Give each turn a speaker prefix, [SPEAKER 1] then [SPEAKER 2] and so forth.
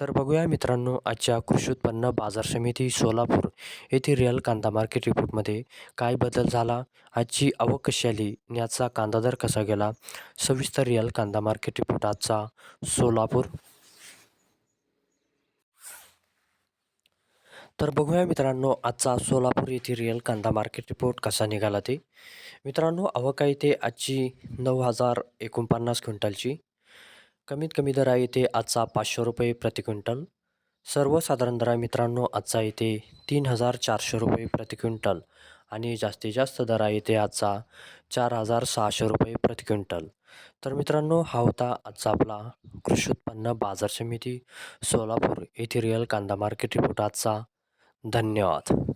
[SPEAKER 1] तर बघूया मित्रांनो आजच्या कृषी उत्पन्न बाजार समिती सोलापूर येथे रिअल कांदा मार्केट रिपोर्टमध्ये काय बदल झाला आजची आवक कशी आली याचा कांदा दर कसा गेला सविस्तर रिअल कांदा मार्केट रिपोर्ट आजचा सोलापूर. तर बघूया मित्रांनो आजचा सोलापूर येथे रिअल कांदा मार्केट रिपोर्ट कसा निघाला ते. मित्रांनो आवक आहे ते आजची नऊ हजार एकोणपन्नास क्विंटलची. कमीत कमी दर आहे इथे आजचा पाचशे रुपये प्रति क्विंटल. सर्वसाधारण दर आहे मित्रांनो आजचा येते तीन हजार चारशे रुपये प्रति क्विंटल. आणि जास्तीत जास्त दर आहे इथे आजचा चार हजार सहाशे रुपये प्रति क्विंटल. तर मित्रांनो हा होता आजचा आपला कृषी उत्पन्न बाजार समिती सोलापूर येथे रिअल कांदा मार्केट रिपोर्ट आजचा. धन्यवाद.